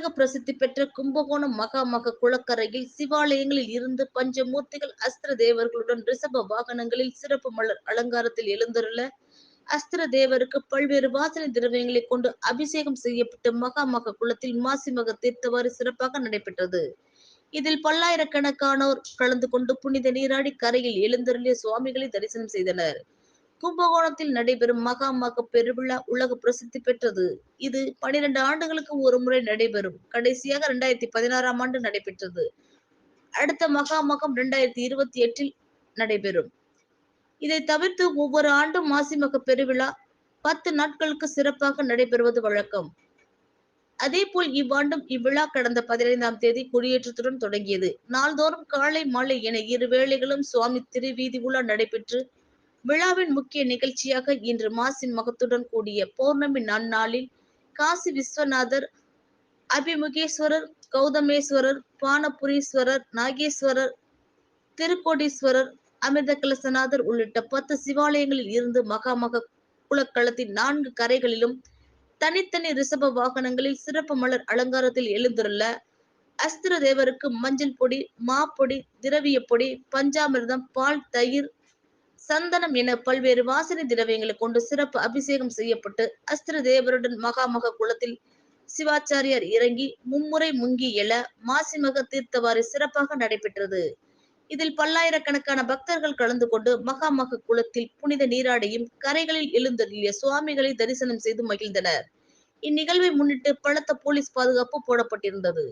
உலக பிரசித்தி பெற்ற கும்பகோணம் மகாமக குளக்கரையில் சிவாலயங்களில் இருந்து பஞ்சமூர்த்திகள் அஸ்திர தேவர்களுடன் ரிஷப வாகனங்களில் சிறப்பு மலர் அலங்காரத்தில் எழுந்துள்ள அஸ்திர தேவருக்கு பல்வேறு வாசனை திரவியங்களை கொண்டு அபிஷேகம் செய்யப்பட்டு மகாமக குளத்தில் மாசிமக தீர்த்தவாறு சிறப்பாக நடைபெற்றது. இதில் பல்லாயிரக்கணக்கானோர் கலந்து கொண்டு புனித நீராடி கரையில் எழுந்தருளிய சுவாமிகளை தரிசனம் செய்தனர். கும்பகோணத்தில் நடைபெறும் மகாமக பெருவிழா உலக பிரசித்தி பெற்றது. இது பனிரெண்டு ஆண்டுகளுக்கு ஒரு முறை நடைபெறும். கடைசியாக இரண்டாயிரத்தி பதினாறாம் ஆண்டு நடைபெற்றது. அடுத்த மகாமகம் இரண்டாயிரத்தி இருபத்தி எட்டில் நடைபெறும். இதை தவிர்த்து ஒவ்வொரு ஆண்டும் மாசி மக பெருவிழா பத்து நாட்களுக்கு சிறப்பாக நடைபெறுவது வழக்கம். அதேபோல் இவ்வாண்டும் இவ்விழா கடந்த பதினைந்தாம் தேதி கொடியேற்றத்துடன் தொடங்கியது. நாள்தோறும் காலை மாலை என இரு வேளைகளும் சுவாமி திருவீதி உலா நடைபெற்று விழாவின் முக்கிய நிகழ்ச்சியாக இன்று மாசின் மகத்துடன் கூடிய பௌர்ணமி நன்னாளில் காசி விஸ்வநாதர் அபிமுகேஸ்வரர் கௌதமேஸ்வரர் பானபுரீஸ்வரர் நாகேஸ்வரர் திருக்கோடீஸ்வரர் அமிர்த கலசநாதர் உள்ளிட்ட பத்து சிவாலயங்களில் இருந்து மகாமக குலக்களத்தின் நான்கு கரைகளிலும் தனித்தனி ரிசப வாகனங்களில் சிறப்பு மலர் அலங்காரத்தில் எழுந்துள்ள அஸ்திர தேவருக்கு மஞ்சள் பொடி மாப்பொடி திரவிய பொடி பஞ்சாமிர்தம் பால் தயிர் சந்தனம் என பல்வேறு வாசனை திரவியங்களை கொண்டு சிறப்பு அபிஷேகம் செய்யப்பட்டு அஸ்திர தேவருடன் மகாமக குளத்தில் சிவாச்சாரியார் இறங்கி மும்முறை முங்கி எழ மாசிமக தீர்த்தவாரி சிறப்பாக நடைபெற்றது. இதில் பல்லாயிரக்கணக்கான பக்தர்கள் கலந்து கொண்டு மகாமக குளத்தில் புனித நீராடியும் கரைகளில் எழுந்தருளிய சுவாமிகளை தரிசனம் செய்து மகிழ்ந்தனர். இந்நிகழ்வை முன்னிட்டு பலத்த போலீஸ் பாதுகாப்பு போடப்பட்டிருந்தது.